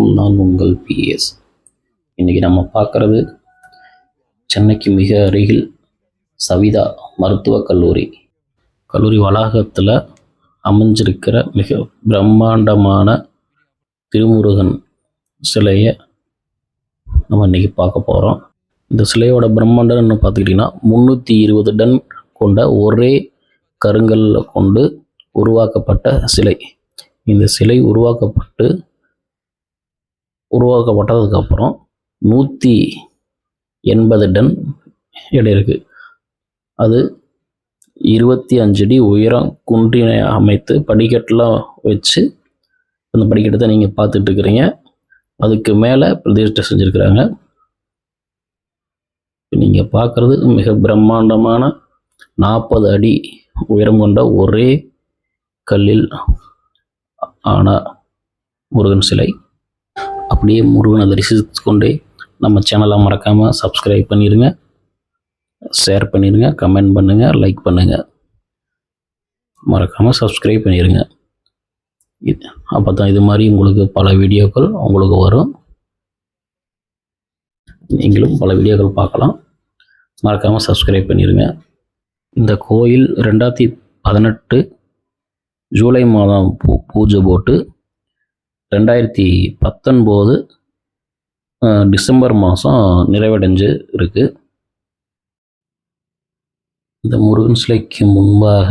வணக்கம் நான் உங்கள் பிஎஸ் இன்றைக்கி நம்ம பார்க்குறது சென்னைக்கு மிக அருகில் சவிதா மருத்துவக் கல்லூரி. கல்லூரி வளாகத்தில் அமைஞ்சிருக்கிற மிக பிரம்மாண்டமான திருமுருகன் சிலையை நம்ம இன்றைக்கி பார்க்க போகிறோம் இந்த சிலையோட பிரம்மாண்டம்னு பார்த்துக்கிட்டிங்கன்னா முந்நூற்றி இருபது டன் கொண்ட ஒரே கருங்கல்ல கொண்டு உருவாக்கப்பட்ட சிலை. இந்த சிலை உருவாக்கப்பட்டு உருவாக்கப்பட்டதுக்கப்புறம் நூற்றி எண்பது டன் எடை இருக்குது அது இருபத்தி அஞ்சு அடி உயரம் குன்றினை அமைத்து படிக்கட்டெலாம் வச்சு அந்த படிக்கட்டை தான் நீங்கள் பார்த்துட்டு இருக்கிறீங்க. அதுக்கு மேலே பிரதிஷ்டை செஞ்சுருக்கிறாங்க. நீங்கள் பார்க்குறது மிக பிரம்மாண்டமான நாற்பது அடி உயரம் கொண்ட ஒரே கல்லில் ஆன முருகன் சிலை. அப்படியே முருகனை தரிசித்து கொண்டே நம்ம சேனலை மறக்காமல் சப்ஸ்கிரைப் பண்ணிடுங்க ஷேர் பண்ணிடுங்க கமெண்ட் பண்ணுங்கள் லைக் பண்ணுங்கள் மறக்காமல் சப்ஸ்கிரைப் பண்ணிடுங்க இது அப்போ தான் இது மாதிரி உங்களுக்கு பல வீடியோக்கள் உங்களுக்கு வரும். நீங்களும் பல வீடியோக்கள் பார்க்கலாம். மறக்காமல் சப்ஸ்கிரைப் பண்ணிடுங்க இந்த கோயில் ரெண்டாயிரத்தி பதினெட்டு ஜூலை மாதம் பூ பூஜை போட்டு ரெண்டாயிரத்தி பத்தொன்பது டிசம்பர் மாதம் நிறைவடைஞ்சு இருக்கு. இந்த முருகன் சிலைக்கு முன்பாக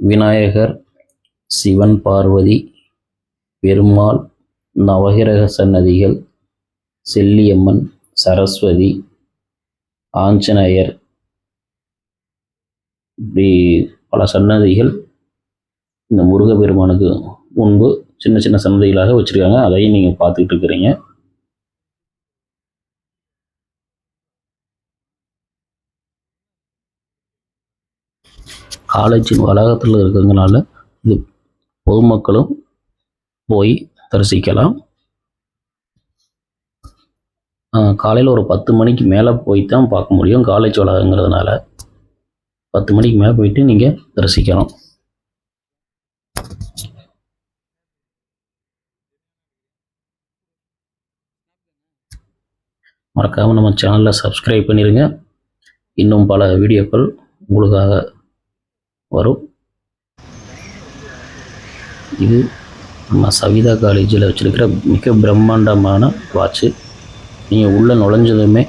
விநாயகர் சிவன் பார்வதி பெருமாள் நவகிரக சன்னதிகள் செல்லியம்மன் சரஸ்வதி ஆஞ்சநேயர் இப்படி பல சன்னதிகள் இந்த முருகப்பெருமானுக்கு முன்பு சின்ன சின்ன சன்னதிகளாக வச்சுருக்காங்க. அதையும் நீங்கள் பார்த்துக்கிட்டு இருக்கிறீங்க. காலேஜின் வளாகத்தில் இருக்கிறதுனால இது பொதுமக்களும் போய் தரிசிக்கலாம். காலையில் ஒரு பத்து மணிக்கு மேலே போய் தான் பார்க்க முடியும். காலேஜ் வளாகங்கிறதுனால பத்து மணிக்கு மேலே போயிட்டு நீங்கள் தரிசிக்கலாம். மறக்காமல் நம்ம சேனலில் சப்ஸ்கிரைப் பண்ணிடுங்க இன்னும் பல வீடியோக்கள் உங்களுக்காக வரும். இது நம்ம சவிதா காலேஜில் வச்சுருக்கிற மிக பிரம்மாண்டமான வாட்ச்சு நீங்கள் உள்ளே நுழைஞ்சதுமே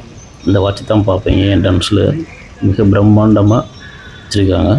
இந்த வாட்சை தான் பார்ப்பீங்க. என்ட்ரன்ஸில் மிக பிரம்மாண்டமாக வச்சுருக்காங்க.